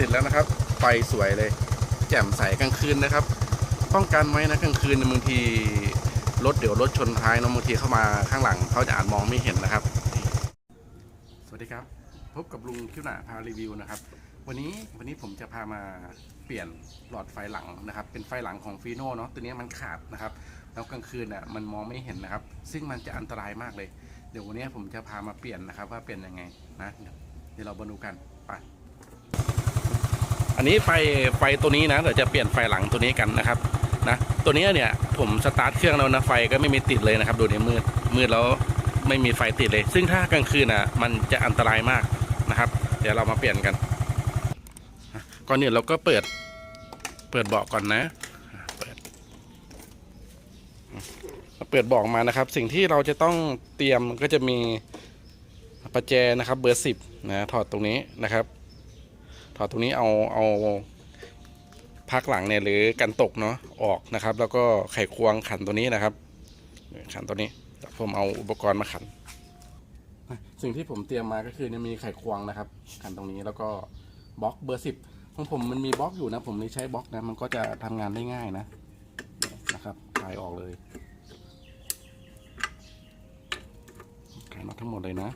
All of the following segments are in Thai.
ติดแล้วนะครับ ไฟสวยเลย แจ่มใสกลางคืนนะครับ ป้องกันไว้นะกลางคืนบางทีรถเดี๋ยวรถชนท้ายเนอะบางทีเข้ามาข้างหลังเขาจะอาจมองไม่เห็นนะครับ สวัสดีครับ พบกับลุงคิวหนาพารีวิวนะครับ วันนี้วันนี้ผมจะพามาเปลี่ยนหลอดไฟหลังนะครับ เป็นไฟหลังของฟีโน่เนาะตัวนี้มันขาดนะครับ แล้วกลางคืนอะมันมองไม่เห็นนะครับ ซึ่งมันจะอันตรายมากเลย เดี๋ยววันนี้ผมจะพามาเปลี่ยนนะครับ ว่าเปลี่ยนยังไงนะเดี๋ยวเรามาดูกันไป อันนี้ไฟไฟตัวนี้นะเดี๋ยวจะเปลี่ยนไฟหลังตัวนี้กันนะครับนะตัวนี้เนี่ยผมสตาร์ทเครื่องแล้วนะไฟก็ไม่มีติดเลยนะครับ ดูเนี่มืดมืดแล้วไม่มีไฟติดเลย ซึ่งถ้ากลางคืนอะมันจะอันตรายมากนะครับ เดี๋ยวเรามาเปลี่ยนกันก่อนอื่นเราก็เปิดเปิดเบาะก่อนนะเปิดเปิดบอกมานะครับ สิ่งที่เราจะต้องเตรียมก็จะมีประแจนะครับ เบอร์สิบนะถอดตรงนี้นะครับ อดตรงนี้เอาเอาพักหลังเนี่ยหรือกันตกเนาะออกนะครับ แล้วก็ไขควงขันตัวนี้นะครับ ขันตัวนี้ผมเอาอุปกรณ์มาขัน สิ่งที่ผมเตรียมมาก็คือเนี่ยมีไขควงนะครับ ขันตรงนี้แล้วก็บล็อกเบอร์สิบของผมมันมีบล็อกอยู่นะ ผมเลยใช้บล็อกนะมันก็จะทำงานได้ง่ายนะนะครับคลายออกเลยขายน็อตทั้งหมดเลยนะ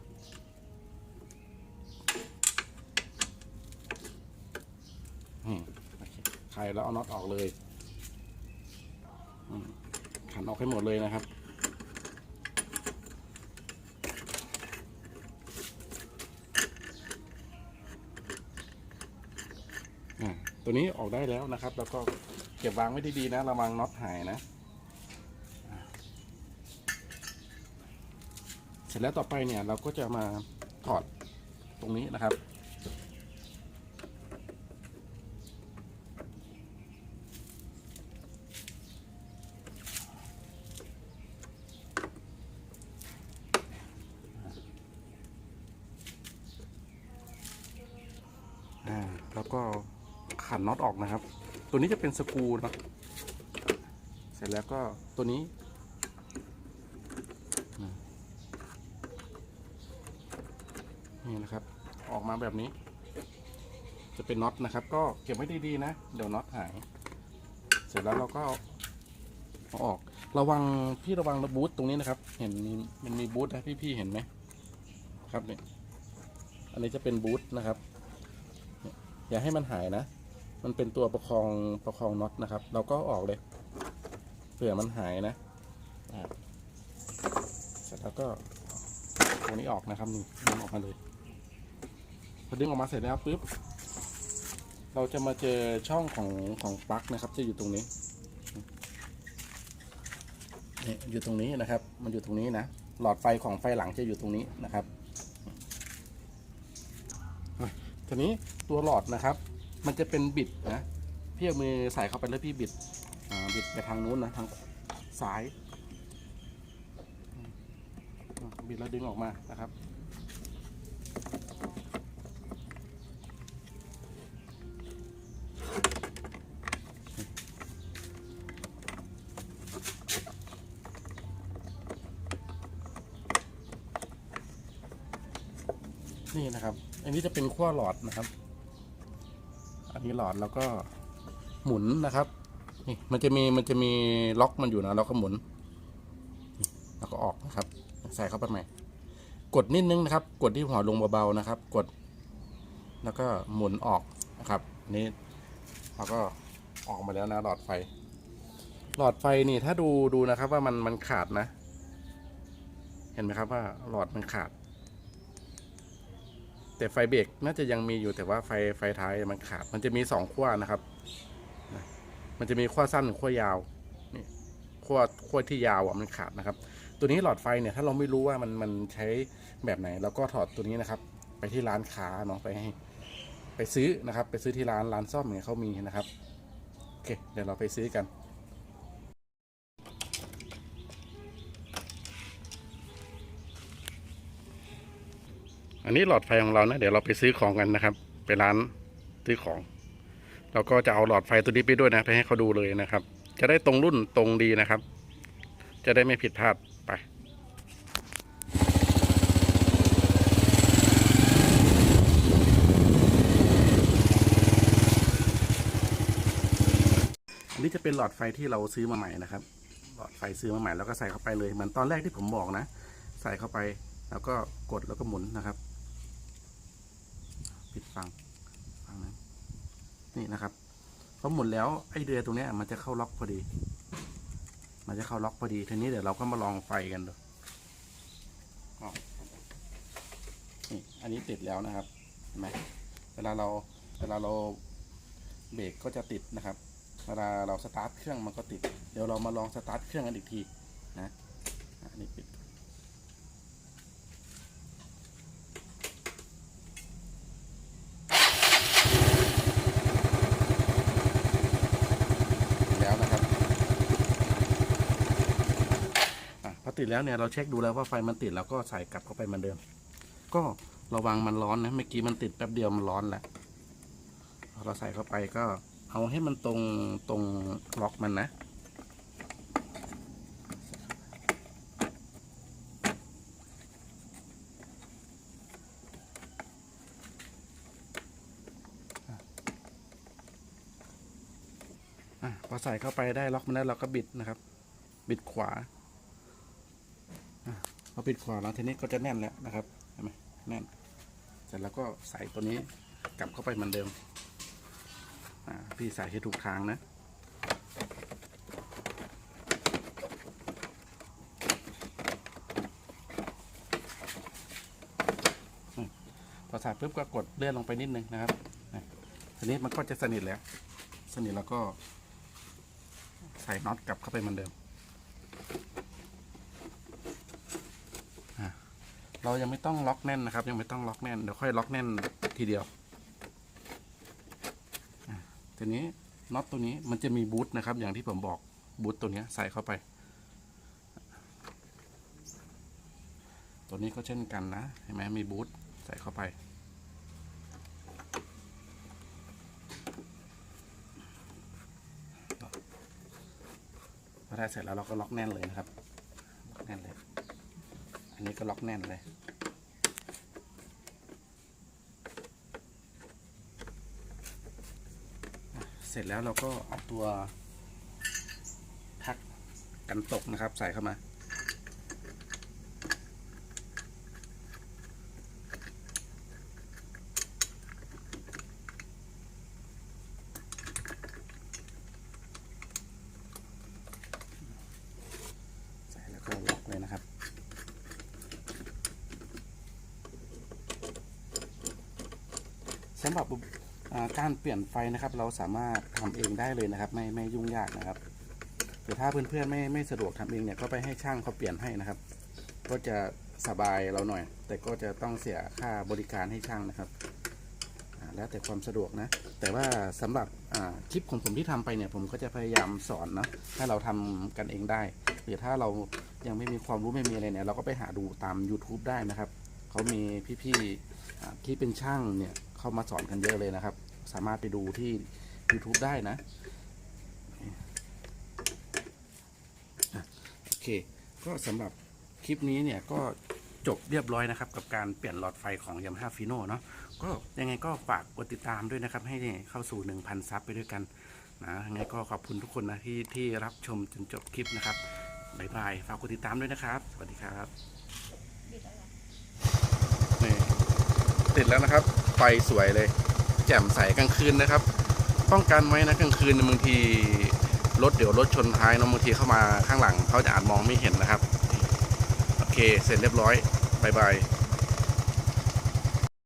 อืมโอเคขายแล้วเอาน็อตออกเลยขันออกให้หมดเลยนะครับตัวนี้ออกได้แล้วนะครับ แล้วก็เก็บวางไว้ดีๆนะระวังน็อตหายนะเสร็จแล้วต่อไปเนี่ยเราก็จะมาถอดตรงนี้นะครับ ก็ขันน็อตออกนะครับ ตัวนี้จะเป็นสกรูนะเสร็จแล้วก็ตัวนี้ นี่นะครับ ออกมาแบบนี้ จะเป็นน็อตนะครับ ก็เก็บไว้ดีๆนะ เดี๋ยวน็อตหาย เสร็จแล้วเราก็เอาออก ระวังพี่ระวังระบูทตรงนี้นะครับ เห็นมันมีบูทนะพี่ๆเห็นไหมครับเนี่ยอันนี้จะเป็นบูทนะครับ อย่าให้มันหายนะ มันเป็นตัวประคองประคองน็อตนะครับ เราก็ออกเลยเผื่อมันหายนะเสร็จแล้วก็ตัวนี้ออกนะครับนี่ดึงออกมาเลยพอดึงออกมาเสร็จแล้วปุ๊บเราจะมาเจอช่องของของปลั๊กนะครับ จะอยู่ตรงนี้นี่อยู่ตรงนี้นะครับ มันอยู่ตรงนี้นะหลอดไฟของไฟหลังจะอยู่ตรงนี้นะครับ อะทีนี้ตัวหลอดนะครับ มันจะเป็นบิดนะพี่เอามือใส่เข้าไปแล้วพี่บิดอ่าบิดไปทางนู้นนะทางซ้ายบิดแล้วดึงออกมานะครับนี่นะครับ อันนี้จะเป็นขั้วหลอดนะครับ อันนี้หลอดแล้วก็หมุนนะครับ นี่มันจะมีมันจะมีล็อกมันอยู่นะแล้วก็หมุนแล้วก็ออกนะครับ ใส่เข้าไปใหม่ กดนิดนึงนะครับ กดที่หัวลงเบาๆนะครับ กด แล้วก็หมุนออกนะครับนนี้เราก็ออกมาแล้วนะหลอดไฟ หลอดไฟนี่ถ้าดูดูนะครับว่ามันมันขาดนะ เห็นไหมครับว่าหลอดมันขาด แต่ไฟเบรกน่าจะยังมีอยู่แต่ว่าไฟไฟท้ายมันขาด มันจะมีสองขั้วนะครับ มันจะมีขั้วสั้นขั้วยาวนี่ขั้วขั้วที่ยาวอะมันขาดนะครับ ตัวนี้หลอดไฟเนี่ยถ้าเราไม่รู้ว่ามันมันใช้แบบไหนเราก็ถอดตัวนี้นะครับ ไปที่ร้านค้าเนาะไปให้ ไปซื้อนะครับ ไปซื้อที่ร้านร้านซ่อมเนี่ยเขามีนะครับโอเคเดี๋ยวเราไปซื้อกัน อันนี้หลอดไฟของเรานะเดี๋ยวเราไปซื้อของกันนะครับไปร้านซื้อของ เราก็จะเอาหลอดไฟตัวนี้ไปด้วยนะ ไปให้เขาดูเลยนะครับ จะได้ตรงรุ่นตรงดีนะครับ จะได้ไม่ผิดพลาดไปอันนี้จะเป็นหลอดไฟที่เราซื้อมาใหม่นะครับ หลอดไฟซื้อมาใหม่แล้วก็ใส่เข้าไปเลยเหมือนตอนแรกที่ผมบอกนะ ใส่เข้าไปแล้วก็กดแล้วก็หมุนนะครับ ปิดฟังฟังนั้นนี่นะครับพอหมุนแล้วไอเดือยตรงนี้มันจะเข้าล็อกพอดี มันจะเข้าล็อกพอดีทีนี้เดี๋ยวเราก็มาลองไฟกันดูอ๋อนี่อันนี้ติดแล้วนะครับเห็นไหมเวลาเราเวลาเราเบรกก็จะติดนะครับ เวลาเราสตาร์ทเครื่องมันก็ติด เดี๋ยวเรามาลองสตาร์ทเครื่องกันอีกทีนะอะอันนี้ปิด แล้วนะครับอะพอ ติดแล้วเนี่ยเราเช็คดูแล้วว่าไฟมันติดแล้วก็ใส่กลับเข้าไปเหมือนเดิม ก็ระวังมันร้อนนะเมื่อกี้มันติดแป๊บเดียวมันร้อนแล้วพอเราใส่เข้าไปก็เอาให้มันตรงตรงล็อกมันนะอะพอใส่เข้าไปได้ล็อกมันแล้วเราก็บิดนะครับ บิดขวา พอบิดขวาแล้วทีนี้ก็จะแน่นแล้วนะครับเห็นไหมแน่น เสร็จแล้วก็ใส่ตัวนี้กลับเข้าไปเหมือนเดิมพี่ใส่ให้ถูกทางนะพอใส่ปุ๊บก็กดเลื่อนลงไปนิดนึงนะครับทีนี้มันก็จะสนิทแล้ว สนิทแล้วก็ใส่น็อตกลับเข้าไปเหมือนเดิมอะ เรายังไม่ต้องล็อกแน่นนะครับ ยังไม่ต้องล็อกแน่นเดี๋ยวค่อยล็อกแน่นทีเดียวทีนี้น็อตตัวนี้มันจะมีบูทนะครับ อย่างที่ผมบอกบูทตัวนี้ใส่เข้าไป ตัวนี้ก็เช่นกันนะเห็นไหมมีบูทใส่เข้าไปพอได้เสร็จแล้วเราก็ล็อกแน่นเลยนะครับล็อกแน่นเลย นนี้ก็ล็อกแน่นเลย เสร็จแล้วเราก็เอาตัวพักกันตกนะครับ ใส่เข้ามา ใส่แล้วก็ล็อกเลยนะครับ สำ หรับการเปลี่ยนไฟนะครับ เราสามารถทำเองได้เลยนะครับ ไม่ไม่ยุ่งยากนะครับหรือถ้าเพื่อนๆไม่ไม่สะดวกทำเองเนี่ยก็ไปให้ช่างเขาเปลี่ยนให้นะครับ ก็จะสบายเราหน่อย แต่ก็จะต้องเสียค่าบริการให้ช่างนะครับแล้วแต่ความสะดวกนะ แต่ว่าสำหรับคลิปของผมที่ทำไปเนี่ย ผมก็จะพยายามสอนเนาะให้เราทำกันเองได้ หรือถ้าเรายังไม่มีความรู้ไม่มีอะไรเนี่ย เราก็ไปหาดูตาม YouTube ได้นะครับ เขามีพี่ๆ ที่เป็นช่างเนี่ยเข้ามาสอนกันเยอะเลยนะครับ สามารถไปดูที่ YouTube ได้นะ โอเค ก็สำหรับคลิปนี้เนี่ยก็จบเรียบร้อยนะครับ กับการเปลี่ยนหลอดไฟของ Yamaha Fino เนาะก็ยังไงก็ฝากกดติดตามด้วยนะครับ ให้เข้าสู่ 1,000 ซับไปด้วยกันนะยังไงก็ขอบคุณทุกคนนะที่ที่รับชมจนจบคลิปนะครับบายบายฝากกดติดตามด้วยนะครับ สวัสดีครับนี่ ติดแล้วนะครับ ไฟสวยเลย แจ่มใสกลางคืนนะครับ ป้องกันไว้นะกลางคืนบางทีรถเดี๋ยวรถชนท้ายนอะบางทีเข้ามาข้างหลังเขาจะอาจมองไม่เห็นนะครับ โอเค เสร็จเรียบร้อยบายบาย